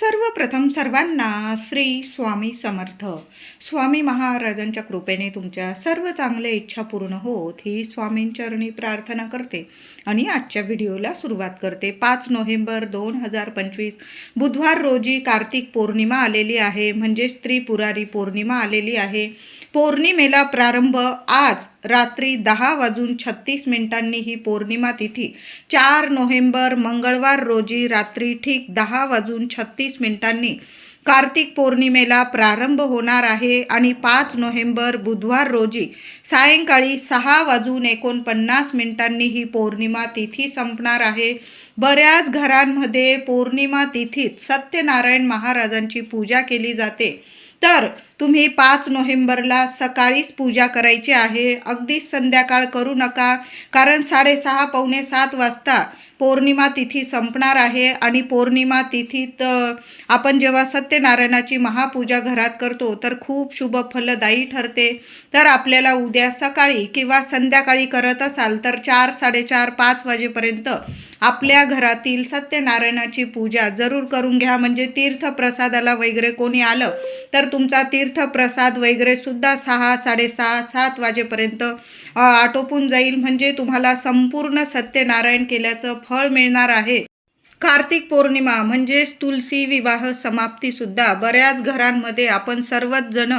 सर्वप्रथम सर्वांना श्री स्वामी समर्थ. स्वामी महाराजांच्या कृपेने तुमच्या सर्व चांगल्या इच्छा पूर्ण होत ही स्वामींचरणी प्रार्थना करते. आणि आजच्या व्हिडिओला सुरुवात करते. पाच नोव्हेंबर दोन हजार पंचवीस बुधवार रोजी कार्तिक पौर्णिमा आलेली आहे. म्हणजेच त्रिपुरारी पौर्णिमा आलेली आहे. पौर्णिमेला प्रारंभ आज रात्री दहा वाजून छत्तीस मिनिटांनी ही पौर्णिमा तिथी. चार नोव्हेंबर मंगळवार रोजी रात्री ठीक दहा वाजून छत्तीस मिनिटांनी कार्तिक पौर्णिमेला प्रारंभ होणार आहे आणि पाच नोव्हेंबर बुधवार रोजी सायंकाळी सहा वाजून एकोणपन्नास मिनिटांनी ही पौर्णिमा तिथी संपणार आहे. बऱ्याच घरांमध्ये पौर्णिमा तिथीत सत्यनारायण महाराजांची पूजा केली जाते. तर तुम्ही पाच नोव्हेंबरला सकाळीच पूजा करायची आहे. अगदीच संध्याकाळ करू नका कारण साडेसहा पावणे सात वाजता पौर्णिमा तिथी संपणार आहे आणि पौर्णिमा तिथीत आपण जेव्हा सत्यनारायणाची महापूजा घरात करतो तर खूप शुभ फलदायी ठरते. तर आपल्याला उद्या सकाळी किंवा संध्याकाळी करत असाल तर चार साडेचार पाच वाजेपर्यंत आपल्या घरातील सत्यनारायणाची पूजा जरूर करून घ्या. म्हणजे तीर्थप्रसादाला वगैरे कोणी आलं तर तुमचा तीर्थप्रसाद वगैरे सुद्धा सहा साडेसहा सात वाजेपर्यंत आटोपून जाईल. म्हणजे तुम्हाला संपूर्ण सत्यनारायण केल्याचं फळ मिळणार आहे. कार्तिक पौर्णिमा म्हणजेच तुलसी विवाह समाप्ती सुद्धा बऱ्याच घरांमध्ये आपण सर्वच जण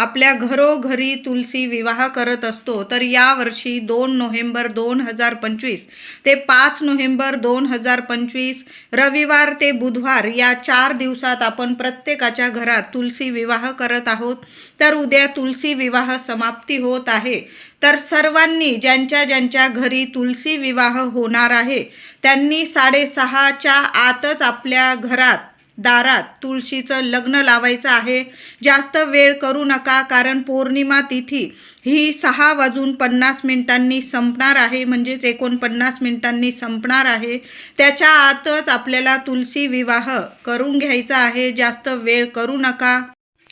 आपल्या घरोघरी तुलसी विवाह करत असतो तर यावर्षी दोन नोव्हेंबर दोन हजार पंचवीस ते पाच नोव्हेंबर दोन हजार पंचवीस रविवार ते बुधवार या चार दिवसात आपण प्रत्येकाच्या घरात तुलसी विवाह करत आहोत. तर उद्या तुलसी विवाह समाप्ती होत आहे. तर सर्वांनी ज्यांच्या ज्यांच्या घरी तुलसी विवाह होणार आहे त्यांनी साडेसहाच्या आतच आपल्या घरात दारात तुळशीचं लग्न लावायचं आहे. जास्त वेळ करू नका कारण पौर्णिमा तिथी ही सहा वाजून पन्नास मिनिटांनी संपणार आहे म्हणजेच एकोणपन्नास मिनिटांनी संपणार आहे. त्याच्या आतच आपल्याला तुलसी विवाह करून घ्यायचा आहे. जास्त वेळ करू नका.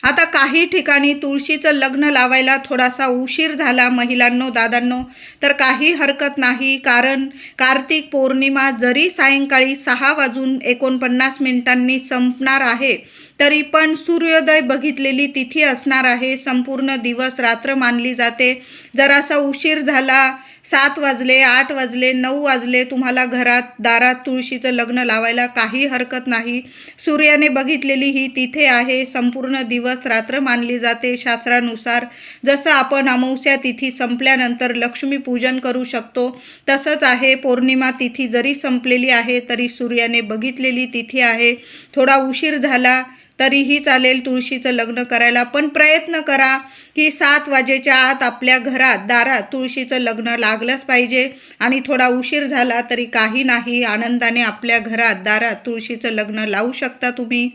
आता काही ठिकाणी तुळशीचं लग्न लावायला थोडासा उशीर झाला महिलांनो दादांनो. तर काही हरकत नाही कारण कार्तिक पौर्णिमा जरी सायंकाळी सहा वाजून एकोणपन्नास मिनिटांनी संपणार आहे तरी पण सूर्योदय बघितलेली तिथी असणार आहे. संपूर्ण दिवस रात्र मानली जाते. जरासा उशीर झाला सात वाजले आठ वाजले नऊ वाजले तुम्हाला घरात दारात तुळशीचं लग्न लावायला काही हरकत नाही. सूर्याने बघितलेली ही तिथे आहे. संपूर्ण दिवस रात्र मानली जाते. शास्त्रानुसार जसं आपण अमावस्या तिथी संपल्यानंतर लक्ष्मीपूजन करू शकतो तसंच आहे. पौर्णिमा तिथी जरी संपलेली आहे तरी सूर्याने बघितलेली तिथी आहे. थोडा उशीर झाला तरीही चालेल तुळशीचं लग्न करायला पण प्रयत्न करा की सात वाजेच्या आत आपल्या घरात दारात तुळशीचं लग्न लागलंच पाहिजे. आणि थोडा उशीर झाला तरी काही नाही आनंदाने आपल्या घरात दारात तुळशीचं लग्न लावू शकता तुम्ही.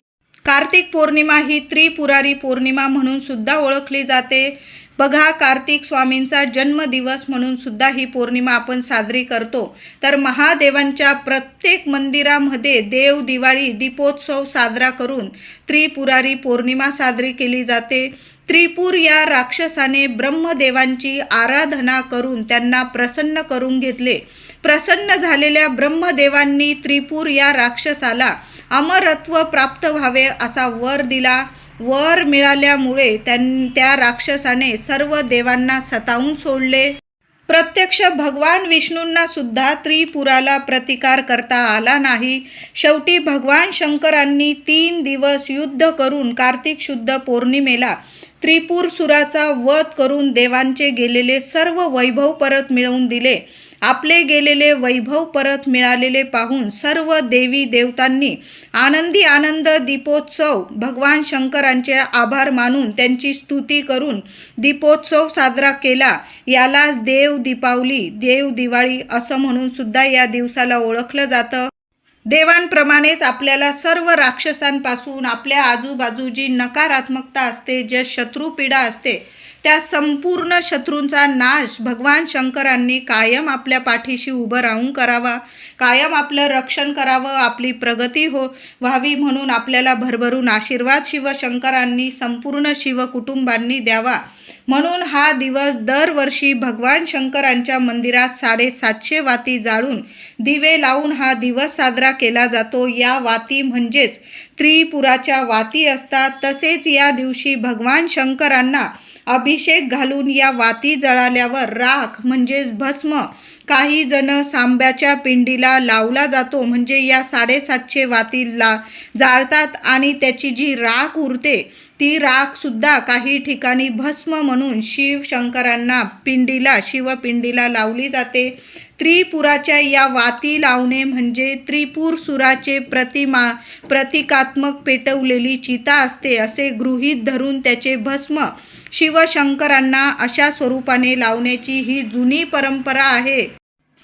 कार्तिक पौर्णिमा ही त्रिपुरारी पौर्णिमा म्हणून सुद्धा ओळखली जाते. बघा कार्तिक स्वामींचा जन्मदिवस म्हणून सुद्धा ही पौर्णिमा आपण साजरी करतो. तर महादेवांच्या प्रत्येक मंदिरामध्ये देव दिवाळी दीपोत्सव साजरा करून त्रिपुरारी पौर्णिमा साजरी केली जाते. त्रिपूर या राक्षसाने ब्रह्मदेवांची आराधना करून त्यांना प्रसन्न करून घेतले. प्रसन्न झालेल्या ब्रह्मदेवांनी त्रिपूर या राक्षसाला अमरत्व प्राप्त व्हावे असा वर दिला. वर मिळाल्यामुळे त्यां त्या राक्षसाने सर्व देवांना सतावून सोडले. प्रत्यक्ष भगवान विष्णूंना सुद्धा त्रिपुराला प्रतिकार करता आला नाही. शेवटी भगवान शंकरांनी तीन दिवस युद्ध करून कार्तिक शुद्ध पौर्णिमेला त्रिपूर सुराचा वध करून देवांचे गेलेले सर्व वैभव परत मिळवून दिले. आपले गेलेले वैभव परत मिळालेले पाहून सर्व देवी देवतांनी आनंदी आनंद दीपोत्सव भगवान शंकरांचे आभार मानून त्यांची स्तुती करून दीपोत्सव साजरा केला. यालाच देव दीपावली देव दिवाळी असं म्हणून सुद्धा या दिवसाला ओळखलं जातं. देवांप्रमाणेच आपल्याला सर्व राक्षसांपासून आपल्या आजूबाजू जी नकारात्मकता असते जे शत्रुपीडा असते. त्या संपूर्ण शत्रूंचा नाश भगवान शंकरांनी कायम आपल्या पाठीशी उभं राहून करावा कायम आपलं रक्षण करावं आपली प्रगती हो व्हावी म्हणून आपल्याला भरभरून आशीर्वाद शिवशंकरांनी संपूर्ण शिव कुटुंबांनी द्यावा. म्हणून हा दिवस दरवर्षी भगवान शंकरांच्या मंदिरात साडेसातशे वाती जाळून दिवे लावून हा दिवस साजरा केला जातो. या वाती म्हणजेच त्रिपुराच्या वाती असतात. तसेच या दिवशी भगवान शंकरांना अभिषेक घालून या वाती जळाल्यावर राख म्हणजेच भस्म काही जण सांब्याच्या पिंडीला लावला जातो म्हणजे या साडेसातशे वाती ला जाळतात आणि त्याची जी राख उरते ती राखसुद्धा काही ठिकाणी भस्म म्हणून शिवशंकरांना पिंडीला शिवपिंडीला लावली जाते. त्रिपुराच्या या वाती लावणे म्हणजे त्रिपूर सुराचे प्रतिमा प्रतिकात्मक पेटवलेली चिता असते असे गृहीत धरून त्याचे भस्म शिवशंकरांना अशा स्वरूपाने लावण्याची ही जुनी परंपरा आहे.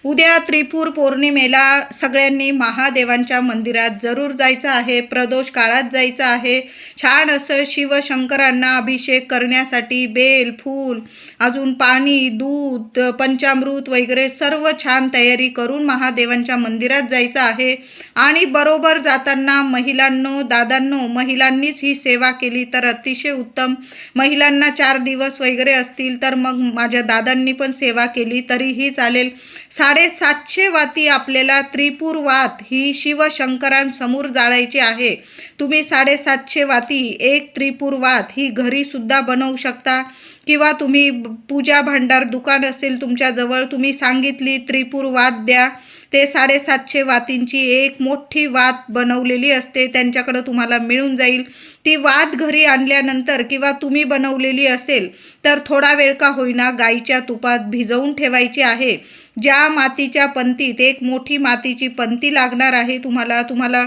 उद्या त्रिपूर पौर्णिमेला सगळ्यांनी महादेवांच्या मंदिरात जरूर जायचं आहे प्रदोष काळात जायचं आहे. छान असं शिवशंकरांना अभिषेक करण्यासाठी बेल फूल अजून पाणी दूध पंचामृत वगैरे सर्व छान तयारी करून महादेवांच्या मंदिरात जायचं आहे. आणि बरोबर जाताना महिलांनो दादांनो महिलांनीच ही सेवा केली तर अतिशय उत्तम. महिलांना चार दिवस वगैरे असतील तर मग माझ्या दादांनी पण सेवा केली तरीही चालेल. साडेसातशे वाती आपल्याला त्रिपूर वात ही शिवशंकरांसमोर जाळायची आहे. तुम्ही साडेसातशे वाती एक त्रिपूर वात ही घरीसुद्धा बनवू शकता. किंवा तुम्ही पूजा भांडार दुकान असेल तुमच्याजवळ तुम्ही सांगितली त्रिपूर वात द्या. ते साडेसातशे वातींची एक मोठी वात बनवलेली असते त्यांच्याकडं तुम्हाला मिळून जाईल. ती वात घरी आणल्यानंतर किंवा तुम्ही बनवलेली असेल तर थोडा वेळ का होईना गाईच्या तुपात भिजवून ठेवायची आहे. ज्या मातीच्या पंतीत एक मोठी मातीची पंती लागणार आहे तुम्हाला तुम्हाला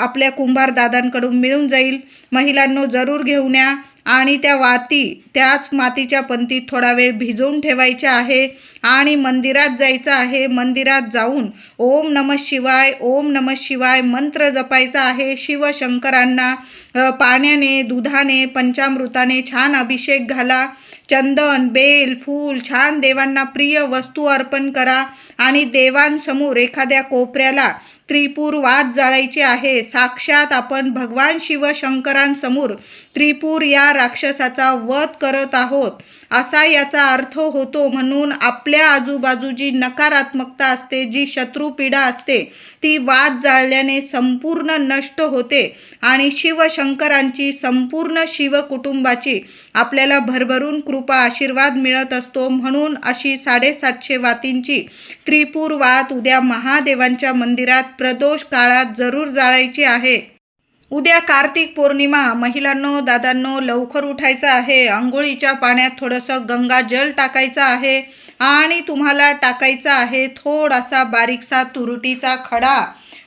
आपल्या कुंभार दादांकडून मिळून जाईल. महिलांनो जरूर घेऊन या. आणि त्या वाती त्याच मातीच्या पंतीत थोडा वेळ भिजवून ठेवायच्या आहे आणि मंदिरात जायचं आहे. मंदिरात जाऊन ओम नम शिवाय ओम नम शिवाय मंत्र जपायचा आहे. शिवशंकरांना पाण्याने दुधाने पंचामृताने छान अभिषेक घाला. चंदन बेल फूल छान देवांना प्रिय वस्तू अर्पण करा. आणि देवांसमोर एखाद्या कोपऱ्याला त्रिपूर वाद जाळायचे आहे. साक्षात आपण भगवान शिवशंकरांसमोर त्रिपूर या राक्षसाचा वध करत आहोत. असा याचा अर्थ होतो म्हणून आपल्या आजूबाजू जी नकारात्मकता असते जी शत्रुपीडा असते ती वाद जाळल्याने संपूर्ण नष्ट होते आणि शिवशंकरांची संपूर्ण शिवकुटुंबाची आपल्याला भरभरून कृपा आशीर्वाद मिळत असतो. म्हणून अशी साडेसातशे वातींची त्रिपूर वात उद्या महादेवांच्या मंदिरात प्रदोष काळात जरूर जाळायची आहे. उद्या कार्तिक पौर्णिमा. महिलांनो दादांनो लवकर उठायचं आहे. आंघोळीच्या पाण्यात थोडंसं गंगा जल टाकायचं आहे आणि तुम्हाला टाकायचा आहे थोडासा बारीकसा तुरुटीचा खडा.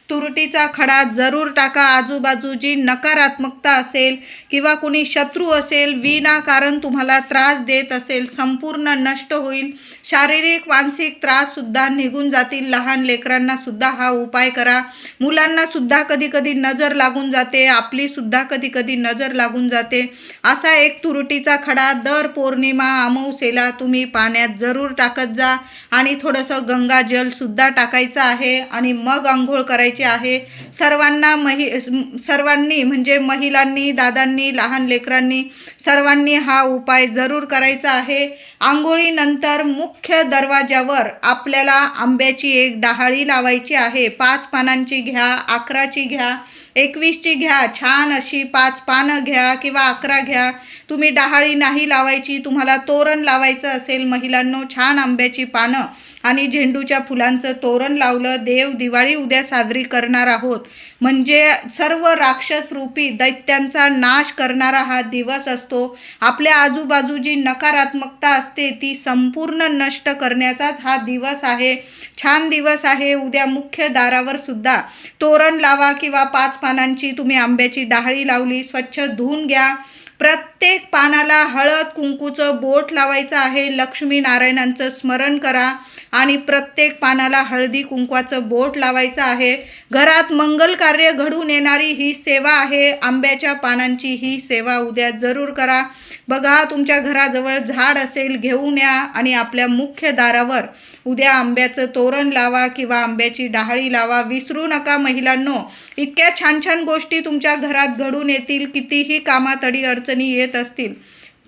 तुरटीचा खडा जरूर टाका. आजूबाजूची नकारात्मकता असेल किंवा कुणी शत्रू असेल विनाकारण तुम्हाला त्रास देत असेल संपूर्ण नष्ट होईल. शारीरिक मानसिक त्राससुद्धा निघून जातील. लहान लेकरांनासुद्धा हा उपाय करा. मुलांनासुद्धा कधीकधी नजर लागून जाते. आपलीसुद्धा कधीकधी कधी कधी नजर लागून जाते. असा एक तुरटीचा खडा दर पौर्णिमा अमावसेला तुम्ही पाण्यात जरूर टाकत जा. आणि थोडंसं गंगाजलसुद्धा टाकायचं आहे. आणि मग आंघोळ करायची आहे. सर्वांना महि सर्वांनी म्हणजे महिलांनी दादांनी लहान लेकरांनी सर्वांनी हा उपाय जरूर करायचा आहे. आंघोळीनंतर मुख्य दरवाजावर आपल्याला आंब्याची एक डहाळी लावायची आहे. पाच पानांची घ्या अकराची घ्या एकवीसची घ्या छान अशी पाच पानं घ्या किंवा अकरा घ्या. तुम्ही डहाळी नाही लावायची तुम्हाला तोरण लावायचं असेल महिलांनो छान आंब्याची पानं आणि झेंडूच्या फुलांचं तोरण लावलं देव दिवाळी उद्या साजरी करणार आहोत. म्हणजे सर्व राक्षस रूपी दैत्यांचा नाश करणारा हा दिवस असतो. आपल्या आजूबाजू जी नकारात्मकता असते ती संपूर्ण नष्ट करण्याचाच हा दिवस आहे. छान दिवस आहे. उद्या मुख्य दारावर सुद्धा तोरण लावा किंवा पाच पानांची तुम्ही आंब्याची डहाळी लावली स्वच्छ धुवून घ्या. प्रत्येक पानाला हळद कुंकूचं बोट लावायचं आहे. लक्ष्मी नारायणांचं स्मरण करा. आणि प्रत्येक पानाला हळदी कुंकवाचं बोट लावायचं आहे. घरात मंगल कार्य घडून येणारी ही सेवा आहे. आंब्याच्या पानांची ही सेवा उद्या जरूर करा. बघा तुमच्या घराजवळ झाड असेल घेऊन या आणि आपल्या मुख्य दारावर. उद्या आंब्याचं तोरण लावा किंवा आंब्याची डहाळी लावा. विसरू नका महिलांनो. इतक्या छान छान गोष्टी तुमच्या घरात घडून येतील. कितीही कामात अडी अडचणी येत असतील.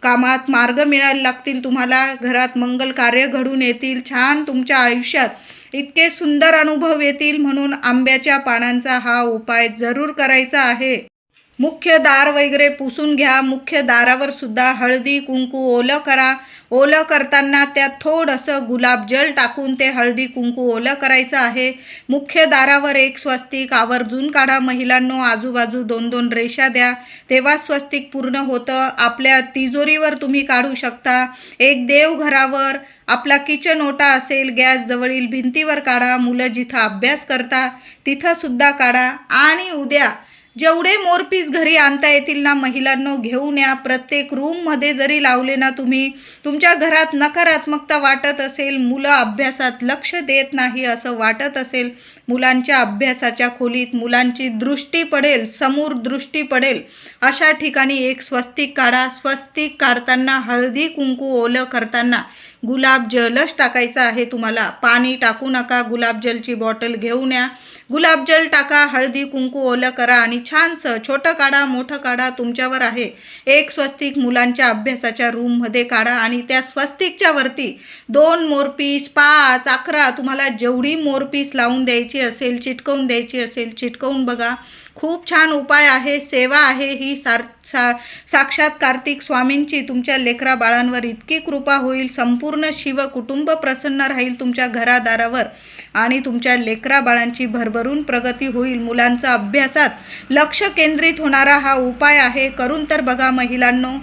कामात मार्ग मिळायला लागतील तुम्हाला घरात मंगल कार्य घडून येतील. छान तुमच्या आयुष्यात इतके सुंदर अनुभव येतील म्हणून आंब्याच्या पानांचा हा उपाय जरूर करायचा आहे. मुख्य दार वगैरे पुसून घ्या. मुख्य दारावर सुद्धा हळदी कुंकू ओलं करा. ओलं करताना त्यात थोडंसं गुलाबजल टाकून ते हळदी कुंकू ओलं करायचं आहे. मुख्य दारावर एक स्वस्तिक आवर्जून काढा. महिलांनो आजूबाजू दोन दोन रेषा द्या. तेव्हा स्वस्तिक पूर्ण होतं. आपल्या तिजोरीवर तुम्ही काढू शकता. एक देवघरावर आपला किचन ओटा असेल गॅस जवळील भिंतीवर काढा. मुलं जिथं अभ्यास करता तिथंसुद्धा काढा. आणि उद्या जेवढे मोरपीस घरी आणता येतील ना महिलांनो घेऊन या. प्रत्येक रूममध्ये जरी लावले ना तुम्ही तुमच्या घरात नकारात्मकता वाटत असेल मुलं अभ्यासात लक्ष देत नाही असं वाटत असेल मुलांच्या अभ्यासाच्या खोलीत मुलांची दृष्टी पडेल समोर दृष्टी पडेल अशा ठिकाणी एक स्वस्तिक काढा. स्वस्तिक काढताना हळदी कुंकू ओलं करताना गुलाबजलच टाकायचं आहे तुम्हाला. पाणी टाकू नका गुलाबजलची बॉटल घेऊन या. गुलाबजल टाका हळदी कुंकू ओलं करा आणि छानसं छोटं काढा मोठं काढा तुमच्यावर आहे. एक स्वस्तिक मुलांच्या अभ्यासाच्या रूममध्ये काढा आणि त्या स्वस्तिकच्या वरती दोन मोरपीस पाच अकरा तुम्हाला जेवढी मोरपीस लावून द्यायची असेल चिटकवून द्यायची असेल चिटकवून बघा. खूप छान उपाय आहे सेवा आहे ही सार सा साक्षात कार्तिक स्वामींची. तुमच्या लेकरा बाळांवर इतकी कृपा होईल संपूर्ण शिव कुटुंब प्रसन्न राहील तुमच्या घरादारावर आणि तुमच्या लेकरा बाळांची भरभर करून प्रगती होईल. मुलांचा अभ्यासात लक्ष केंद्रित होणारा हा उपाय आहे. करून तर बघा महिलांनो.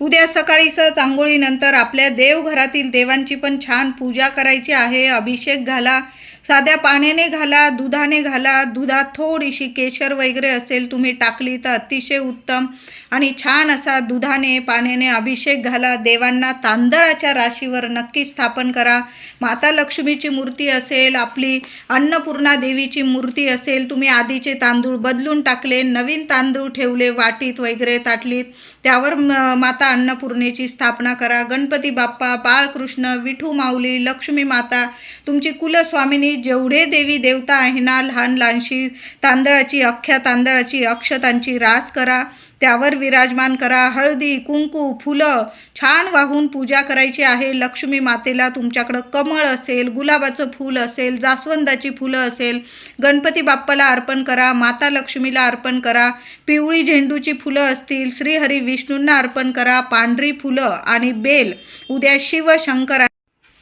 उद्या सकाळी सहज आंघोळीनंतर आपल्या देवघरातील देवांची पण छान पूजा करायची आहे. अभिषेक घाला साध्या पाण्याने घाला दुधाने घाला दुधात थोडीशी केशर वगैरे असेल तुम्ही टाकली तर अतिशय उत्तम. आणि छान असा दुधाने पाण्याने अभिषेक घाला. देवांना तांदळाच्या राशीवर नक्की स्थापन करा. माता लक्ष्मीची मूर्ती असेल आपली अन्नपूर्णा देवीची मूर्ती असेल तुम्ही आधीचे तांदूळ बदलून टाकले नवीन तांदूळ ठेवले वाटीत वगैरे ताटलीत. त्यावर म- माता अन्नपूर्णेची स्थापना करा. गणपती बाप्पा बाळकृष्ण विठू माऊली लक्ष्मी माता तुमची कुलस्वामिनी जेवढे देवी देवता आहे ना लहान लहानशी तांदळाची अख्ख्या तांदळाची अक्षतांची रास करा त्यावर विराजमान करा. हळदी कुंकू फुलं छान वाहून पूजा करायची आहे. लक्ष्मी मातेला तुमच्याकडं कमळ असेल गुलाबाचं फूल असेल जास्वंदाची फुलं असेल गणपती बाप्पाला अर्पण करा माता लक्ष्मीला अर्पण करा पिवळी झेंडूची फुलं असतील श्रीहरी विष्णूंना अर्पण करा पांढरी फुलं आणि बेल. उद्या शिवशंकरा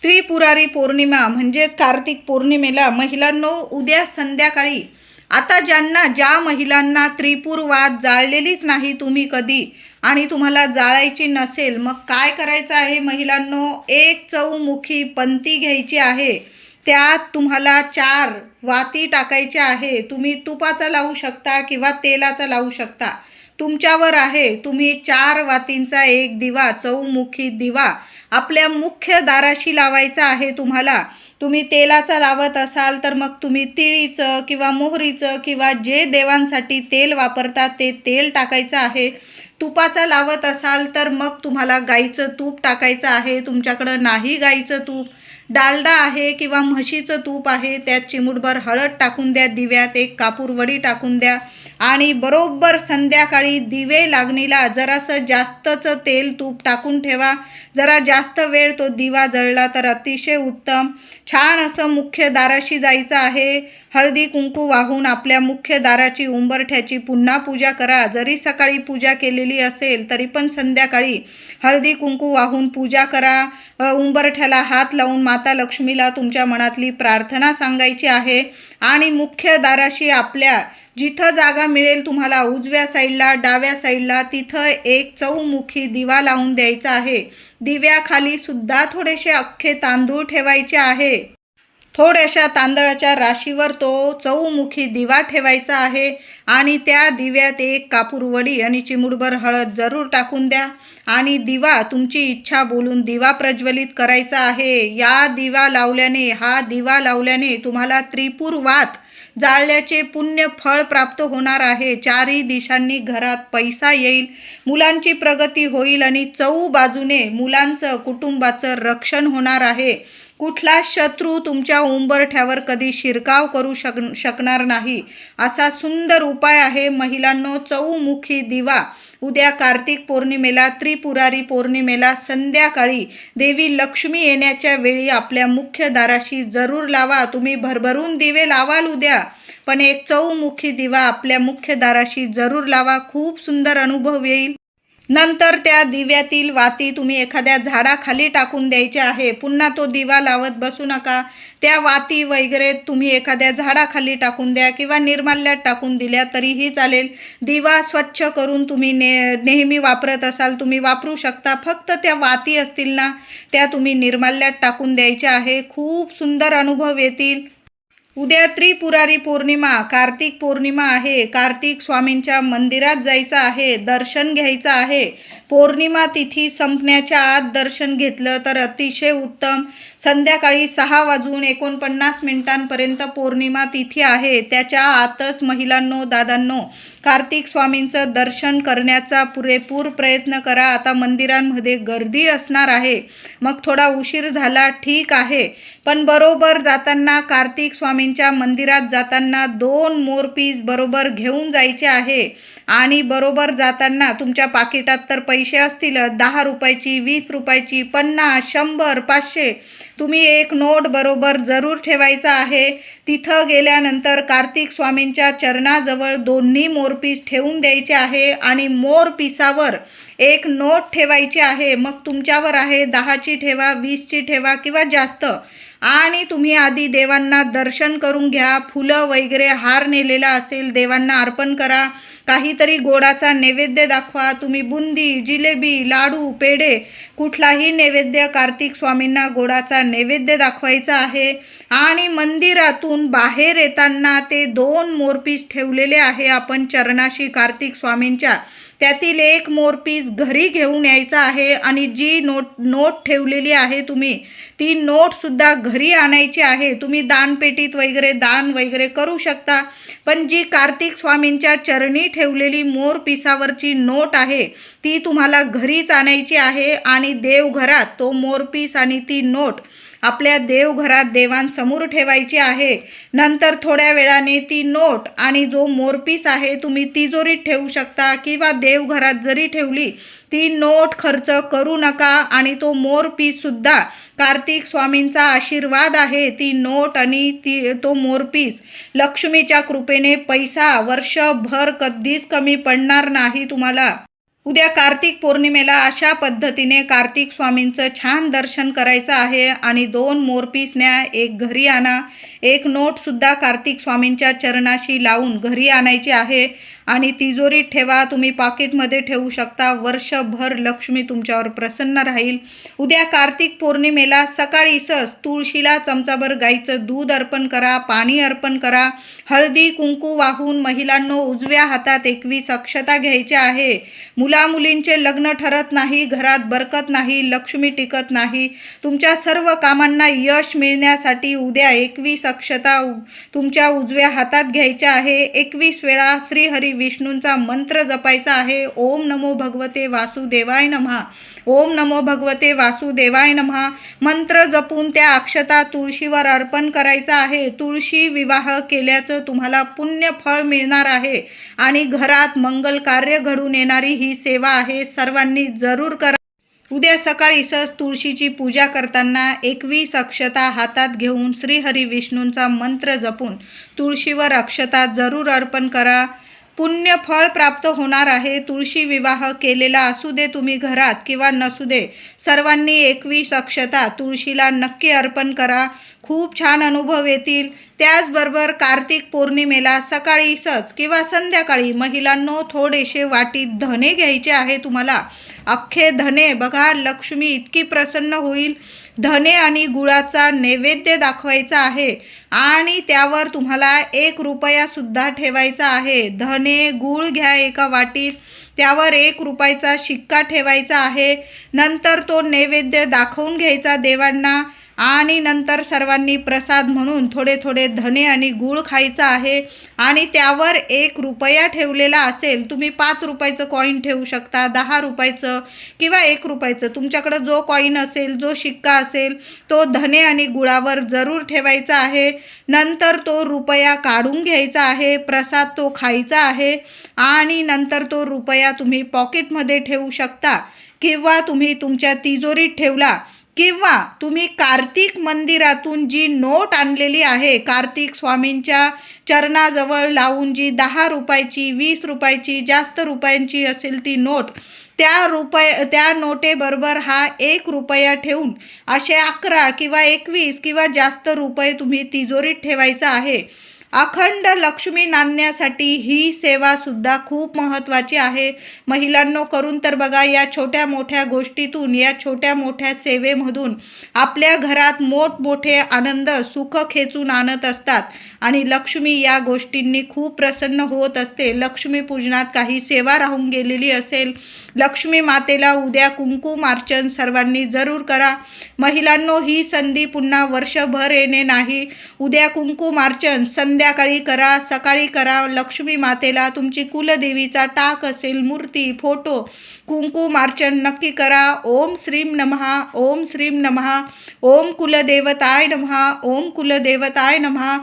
त्रिपुरारी पौर्णिमा म्हणजेच कार्तिक पौर्णिमेला महिलांनो उद्या संध्याकाळी. आता ज्यांना ज्या महिलांना त्रिपूर वाद जाळलेलीच नाही तुम्ही कधी आणि तुम्हाला जाळायची नसेल मग काय करायचं आहे महिलांनो? एक चौमुखी पंती घ्यायची आहे. त्यात तुम्हाला चार वाती टाकायच्या आहे. तुम्ही तुपाचा लावू शकता किंवा तेलाचा लावू शकता. तुमच्यावर आहे. तुम्ही चार वातींचा एक दिवा चौमुखी दिवा आपल्या मुख्य दाराशी लावायचा आहे तुम्हाला. तुम्ही तेलाचा लावत असाल तर मग तुम्ही तिळीचं किंवा मोहरीचं किंवा जे देवांसाठी तेल वापरतात ते तेल टाकायचं आहे. तुपाचा लावत असाल तर मग तुम्हाला गाईचं तूप टाकायचं आहे. तुमच्याकडं नाही गाईचं तूप. डालडा आहे किंवा म्हशीचं तूप आहे. त्यात चिमूटभर हळद टाकून द्या दिव्यात एक कापूर वडी टाकून द्या. आणि बरोबर संध्याकाळी दिवे लागणीला जरासं जास्तचं तेल तूप टाकून ठेवा. जरा जास्त वेळ तो दिवा जळला तर अतिशय उत्तम. छान असं मुख्य दाराशी जायचं आहे. हळदी कुंकू वाहून आपल्या मुख्य दाराची उंबरठ्याची पुन्हा पूजा करा. जरी सकाळी पूजा केलेली असेल तरी पण संध्याकाळी हळदी कुंकू वाहून पूजा करा. उंबरठ्याला हात लावून माता लक्ष्मीला तुमच्या मनातली प्रार्थना सांगायची आहे. आणि मुख्य दाराशी आपल्या जिथं जागा मिळेल तुम्हाला उजव्या साईडला डाव्या साईडला तिथं एक चौमुखी दिवा लावून द्यायचा आहे. दिव्याखाली सुद्धा थोडेसे अख्खे तांदूळ ठेवायचे आहे. थोड्याशा तांदळाच्या राशीवर तो चौमुखी दिवा ठेवायचा आहे आणि त्या दिव्यात एक कापूरवडी आणि चिमुडभर हळद जरूर टाकून द्या आणि दिवा तुमची इच्छा बोलून दिवा प्रज्वलित करायचा आहे. या दिवा लावल्याने हा दिवा लावल्याने तुम्हाला त्रिपूर वात जाळल्याचे पुण्य फळ प्राप्त होणार आहे. चारही दिशांनी घरात पैसा येईल मुलांची प्रगती होईल आणि चौ बाजूने मुलांचं कुटुंबाचं रक्षण होणार आहे. कुठला शत्रू तुमच्या उंबरठ्यावर कधी शिरकाव करू शक शकणार नाही? असा सुंदर उपाय आहे महिलांनो चौमुखी दिवा. उद्या कार्तिक पौर्णिमेला त्रिपुरारी पौर्णिमेला संध्याकाळी देवी लक्ष्मी येण्याच्या वेळी आपल्या मुख्य दाराशी जरूर लावा. तुम्ही भरभरून दिवे लावाल उद्या. पण एक चौमुखी दिवा आपल्या मुख्य दाराशी जरूर लावा. खूप सुंदर अनुभव येईल. नंतर त्या दिव्यातील वाती तुम्ही एखाद्या झाडाखाली टाकून द्यायच्या आहे. पुन्हा तो दिवा लावत बसू नका. त्या वाती वगैरे तुम्ही एखाद्या झाडाखाली टाकून द्या किंवा निर्माल्यात टाकून दिल्या तरीही चालेल. दिवा स्वच्छ करून तुम्ही ने नेहमी वापरत असाल तुम्ही वापरू शकता. फक्त त्या वाती असतील ना त्या तुम्ही निर्माल्यात टाकून द्यायच्या आहे. खूप सुंदर अनुभव येतील. उद्या त्रिपुरारी पौर्णिमा कार्तिक पौर्णिमा आहे. कार्तिक स्वामींच्या मंदिरात जायचं आहे दर्शन घ्यायचं आहे. पौर्णिमा तिथी संपण्याच्या आत दर्शन घेतलं तर अतिशय उत्तम. संध्याकाळी सहा वाजून एकोणपन्नास मिनिटांपर्यंत पौर्णिमा तिथी आहे. त्याच्या आतच महिलांनो दादांनो कार्तिक स्वामींचं दर्शन करण्याचा पुरेपूर प्रयत्न करा. आता मंदिरांमध्ये गर्दी असणार आहे. मग थोडा उशीर झाला ठीक आहे. पण बरोबर जाताना कार्तिक स्वामींच्या मंदिरात जाताना दोन मोरपीस बरोबर घेऊन जायचे आहे. आणि बरोबर जाताना तुमच्या पाकिटात तर पै पैसे असतील दहा रुपयाची वीस रुपयाची पन्नास शंभर पाचशे तुम्ही एक नोट बरोबर जरूर ठेवायचा आहे. तिथं गेल्यानंतर कार्तिक स्वामींच्या चरणाजवळ दोन्ही मोरपीस ठेवून द्यायचे आहे आणि मोरपिसावर एक नोट ठेवायची आहे. मग तुमच्यावर आहे दहाची ठेवा वीसची ठेवा किंवा जास्त. आणि तुम्ही आधी देवांना दर्शन करून घ्या फुलं वगैरे हार नेलेला असेल देवांना अर्पण करा. काहीतरी गोडाचा नैवेद्य दाखवा. तुम्ही बुंदी जिलेबी लाडू पेढे कुठलाही नैवेद्य कार्तिक स्वामींना गोडाचा नैवेद्य दाखवायचा आहे. आणि मंदिरातून बाहेर येताना ते दोन मोरपीस ठेवलेले आहे आपण चरणाशी कार्तिक स्वामींच्या. त्यातील एक मोरपीस घरी घेऊन यायचा आहे आणि जी नोट नोट ठेवलेली आहे तुम्ही ती नोटसुद्धा घरी आणायची आहे. तुम्ही दानपेटीत वगैरे दान वगैरे करू शकता पण जी कार्तिक स्वामींच्या चरणी ठेवलेली मोरपिसावरची नोट आहे ती तुम्हाला घरीच आणायची आहे आणि देवघरात तो मोरपीस आणि ती नोट आपल्या देवघरात देवांसमोर ठेवायची आहे. नंतर थोड्या वेळाने ती नोट आणि जो मोरपीस आहे तुम्ही तिजोरीत ठेवू शकता किंवा देवघरात जरी ठेवली ती नोट खर्च करू नका आणि तो मोरपीससुद्धा कार्तिक स्वामींचा आशीर्वाद आहे. ती नोट आणि ती तो मोरपीस लक्ष्मीच्या कृपेने पैसा वर्षभर कधीच कमी पडणार नाही तुम्हाला. उद्या कार्तिक पौर्णिमेला अशा पद्धतीने कार्तिक स्वामींचं छान दर्शन करायचं आहे आणि दोन मोरपीस न्या एक घरी आणा. एक नोटसुद्धा कार्तिक स्वामींच्या चरणाशी लावून घरी आणायची आहे. आणि तिजोरीत ठेवा तुम्ही पाकिटमध्ये ठेवू शकता. वर्षभर लक्ष्मी तुमच्यावर प्रसन्न राहील. उद्या कार्तिक पौर्णिमेला सकाळीसच तुळशीला चमचाभर गाईचं दूध अर्पण करा पाणी अर्पण करा. हळदी कुंकू वाहून महिलांनो उजव्या हातात एकवीस अक्षता घ्यायच्या आहे. मुलामुलींचे लग्न ठरत नाही घरात बरकत नाही लक्ष्मी टिकत नाही. तुमच्या सर्व कामांना यश मिळण्यासाठी उद्या एकवीस अक्षता तुमच्या उजव्या हातात घ्यायच्या आहे. एकवीस वेळा श्रीहरी विष्णूंचा मंत्र जपायचा आहे. ओम नमो भगवते वासुदेवाय नमः ओम नमो भगवते वासुदेवाय नमः मंत्र जपून त्या अक्षता तुळशीवर अर्पण करायचा आहे. तुळशी विवाह केल्याचं तुम्हाला पुण्य फळ मिळणार आहे. आणि घरात मंगल कार्य घडून येणारी ही सेवा आहे. सर्वांनी जरूर करा. उद्या सकाळी सहज तुळशीची पूजा करताना एकवीस अक्षता हातात घेऊन श्रीहरी विष्णूंचा मंत्र जपून तुळशीवर अक्षता जरूर अर्पण करा. पुण्य फळ प्राप्त होणार आहे. तुळशी विवाह केलेला असू दे तुम्ही घरात किंवा नसू दे. सर्वांनी एकवीस अक्षता तुळशीला नक्की अर्पण करा. खूप छान अनुभव येतील. त्याचबरोबर कार्तिक पौर्णिमेला सकाळी सच किंवा संध्याकाळी महिलांनो थोडेसे वाटीत धने घ्यायचे आहे तुम्हाला. अख्खे धने बघा लक्ष्मी इतकी प्रसन्न होईल. धने आणि गुळाचा नैवेद्य दाखवायचा आहे आणि त्यावर तुम्हाला एक रुपयासुद्धा ठेवायचा आहे. धने गुळ घ्या एका वाटीत. त्यावर एक रुपयाचा शिक्का ठेवायचा आहे. नंतर तो नैवेद्य दाखवून घ्यायचा देवांना. आणि नंतर सर्वांनी प्रसाद म्हणून थोडे थोडे धने आणि गूळ खायचा आहे आणि त्यावर एक रुपया ठेवलेला असेल तुम्ही पाच रुपयाचं कॉईन ठेवू शकता दहा रुपयाचं किंवा एक रुपयाचं. तुमच्याकडं जो कॉईन असेल जो शिक्का असेल तो धने आणि गुळावर जरूर ठेवायचा आहे. नंतर तो रुपया काढून घ्यायचा आहे प्रसाद तो खायचा आहे आणि नंतर तो रुपया तुम्ही पॉकेटमध्ये ठेवू शकता किंवा तुम्ही तुमच्या तिजोरीत ठेवला किंवा तुम्ही कार्तिक मंदिरातून जी नोट आणलेली आहे कार्तिक स्वामींच्या चरणाजवळ लावून जी दहा रुपयाची वीस रुपयाची जास्त रुपयांची असेल ती नोट त्या रुपय त्या नोटेबरोबर हा एक रुपया ठेवून असे अकरा किंवा एकवीस किंवा जास्त रुपये तुम्ही तिजोरीत ठेवायचा आहे. अखंड लक्ष्मी नांदण्यासाठी ही सेवा सुद्धा खूप महत्त्वाची आहे. महिलांनो करून तर बघा या छोट्या मोठ्या गोष्टीतून या छोट्या मोठ्या सेवेमधून आपल्या घरात मोठमोठे आनंद सुख खेचून आणत असतात. आणि लक्ष्मी या गोष्टींनी खूप प्रसन्न होत असते. लक्ष्मी पूजनात काही सेवा राहून गेलेली असेल. लक्ष्मी मातेला उद्या कुंकुमार्चन सर्वांनी जरूर करा. महिलांनो ही संधी पुन्हा वर्षभर येणे नाही. उद्या कुंकुमार्चन संध्याकाळी करा सकाळी करा. लक्ष्मी मातेला तुमची कुलदेवीचा टाक असेल मूर्ती फोटो कुंकुमार्चन नक्की करा. ओम श्रीम नमहा ओम श्रीम नमहा ओम कुलदेवताय नमहा ओम कुलदेवताय नमहा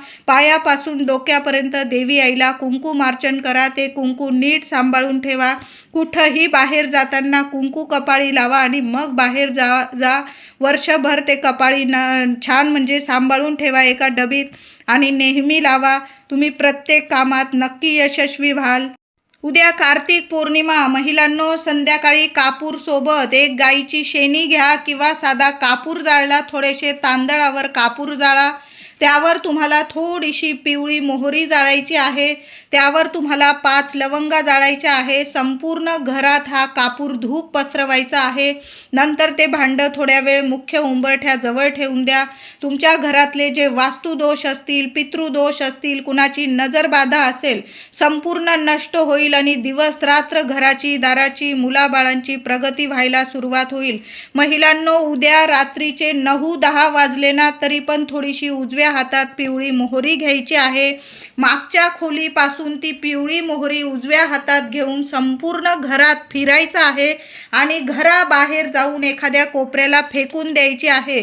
पायापासून डोक्यापर्यंत देवी आईला कुंकुमार्चन करा ते कुंकू नीट सांभाळून ठेवा. कुठंही बाहेर जाताना कुंकू कपाळी लावा आणि मग बाहेर जा जा. वर्षभर ते कपाळी न छान म्हणजे सांभाळून ठेवा एका डबीत आणि नेहमी लावा. तुम्ही प्रत्येक कामात नक्की यशस्वी व्हाल. उद्या कार्तिक पौर्णिमा. महिलांनो संध्याकाळी कापूरसोबत एक गाईची शेणी घ्या किंवा साधा कापूर जाळला थोडेसे तांदळावर कापूर जाळा. त्यावर तुम्हाला थोडीशी पिवळी मोहरी जाळायची आहे. त्यावर तुम्हाला पाच लवंगा जाळायच्या आहे. संपूर्ण घरात हा कापूर धूप पसरवायचा आहे. नंतर ते भांडं थोड्या वेळ मुख्य उंबरठ्याजवळ ठेवून द्या. तुमच्या घरातले जे वास्तुदोष असतील पितृदोष असतील कुणाची नजरबाधा असेल संपूर्ण नष्ट होईल आणि दिवस रात्र घराची दाराची मुलाबाळांची प्रगती व्हायला सुरुवात होईल. महिलांनो उद्या रात्रीचे नऊ दहा वाजले ना तरी पण थोडीशी उजव्या हातात पिवळी मोहरी घ्यायची आहे. मागच्या खोलीपासून ती पिवळी मोहरी उजव्या हातात घेऊन संपूर्ण घरात फिरायचं आहे आणि घराबाहेर जाऊन एखाद्या कोपऱ्याला फेकून द्यायची आहे.